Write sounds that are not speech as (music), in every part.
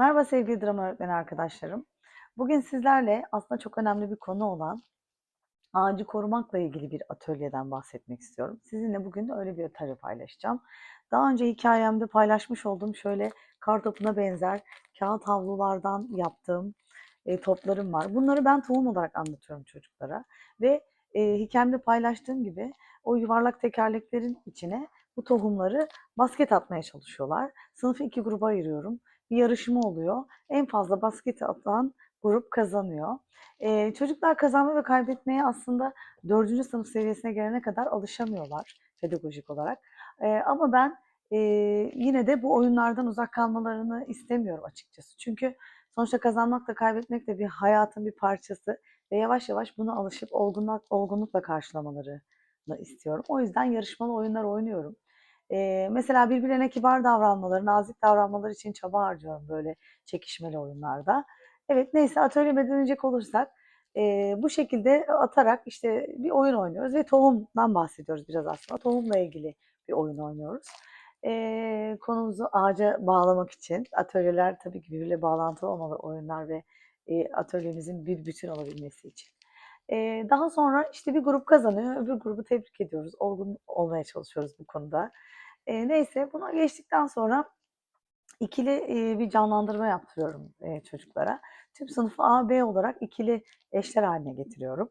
Merhaba sevgili drama öğretmeni arkadaşlarım. Bugün sizlerle aslında çok önemli bir konu olan ağacı korumakla ilgili bir atölyeden bahsetmek istiyorum. Sizinle bugün öyle bir atölye paylaşacağım. Daha önce hikayemde paylaşmış olduğum şöyle kar topuna benzer kağıt havlulardan yaptığım e, toplarım var. Bunları ben tohum olarak anlatıyorum çocuklara ve e, hikayemde paylaştığım gibi o yuvarlak tekerleklerin içine bu tohumları basket atmaya çalışıyorlar. Sınıfı iki gruba ayırıyorum. Bir yarışma oluyor. En fazla basketi atan grup kazanıyor. Ee, çocuklar kazanma ve kaybetmeye aslında dördüncü sınıf seviyesine gelene kadar alışamıyorlar pedagojik olarak. Ee, ama ben e, yine de bu oyunlardan uzak kalmalarını istemiyorum açıkçası. Çünkü sonuçta kazanmak da kaybetmek de bir hayatın bir parçası ve yavaş yavaş buna alışıp olgunluk, olgunlukla karşılamalarını istiyorum. O yüzden yarışmalı oyunlar oynuyorum. Ee, mesela birbirlerine kibar davranmaları, nazik davranmaları için çaba harcıyorum böyle çekişmeli oyunlarda. Evet neyse atölyeme dönecek olursak e, bu şekilde atarak işte bir oyun oynuyoruz ve tohumdan bahsediyoruz biraz aslında. Tohumla ilgili bir oyun oynuyoruz. E, konumuzu ağaca bağlamak için atölyeler tabii ki birbirle bağlantılı olmalı oyunlar ve e, atölyemizin bir bütün olabilmesi için. E, daha sonra işte bir grup kazanıyor, öbür grubu tebrik ediyoruz. Olgun olmaya çalışıyoruz bu konuda. E, neyse buna geçtikten sonra ikili e, bir canlandırma yaptırıyorum e, çocuklara. Tüm sınıfı A, B olarak ikili eşler haline getiriyorum.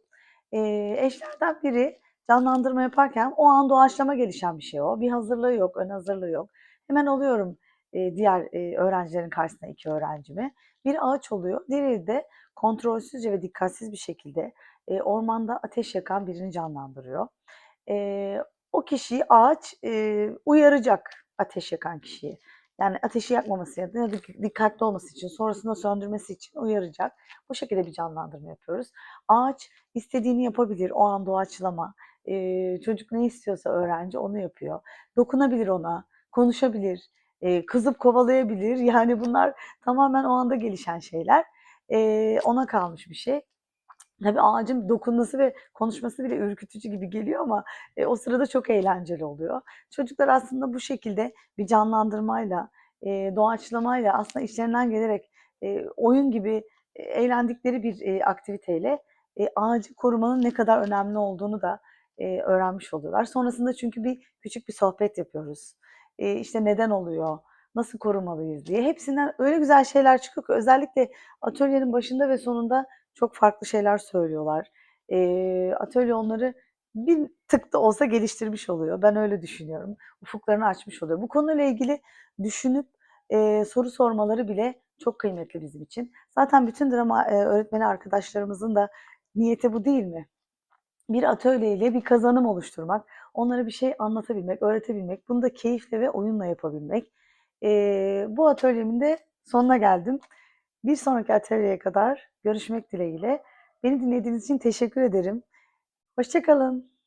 E, eşlerden biri canlandırma yaparken o an doğaçlama gelişen bir şey o. Bir hazırlığı yok, ön hazırlığı yok. Hemen alıyorum e, diğer e, öğrencilerin karşısına iki öğrencimi. Bir ağaç oluyor, diğeri de kontrolsüzce ve dikkatsiz bir şekilde e, ormanda ateş yakan birini canlandırıyor. E, o kişiyi ağaç e, uyaracak ateş yakan kişiyi. Yani ateşi yakmaması ya da dikkatli olması için, sonrasında söndürmesi için uyaracak. Bu şekilde bir canlandırma yapıyoruz. Ağaç istediğini yapabilir, o an doğaçlama. Ee, çocuk ne istiyorsa öğrenci onu yapıyor. Dokunabilir ona, konuşabilir, e, kızıp kovalayabilir. (laughs) Yani bunlar tamamen o anda gelişen şeyler. E, ona kalmış bir şey. Tabii ağacın dokunması ve konuşması bile ürkütücü gibi geliyor ama e, o sırada çok eğlenceli oluyor. Çocuklar aslında bu şekilde bir canlandırmayla, e, doğaçlamayla aslında işlerinden gelerek e, oyun gibi e, eğlendikleri bir e, aktiviteyle e, ağacı korumanın ne kadar önemli olduğunu da e, öğrenmiş oluyorlar. Sonrasında çünkü bir küçük bir sohbet yapıyoruz. E, işte neden oluyor, nasıl korumalıyız diye. Hepsinden öyle güzel şeyler çıkıyor ki özellikle atölyenin başında ve sonunda çok farklı şeyler söylüyorlar. E, atölye onları bir tık da olsa geliştirmiş oluyor. Ben öyle düşünüyorum. Ufuklarını açmış oluyor. Bu konuyla ilgili düşünüp e, soru sormaları bile çok kıymetli bizim için. Zaten bütün drama e, öğretmeni arkadaşlarımızın da niyeti bu değil mi? Bir atölyeyle bir kazanım oluşturmak, onlara bir şey anlatabilmek, öğretebilmek, bunu da keyifle ve oyunla yapabilmek. E, bu atölyemin de sonuna geldim. Bir sonraki atölyeye kadar görüşmek dileğiyle. Beni dinlediğiniz için teşekkür ederim. Hoşçakalın.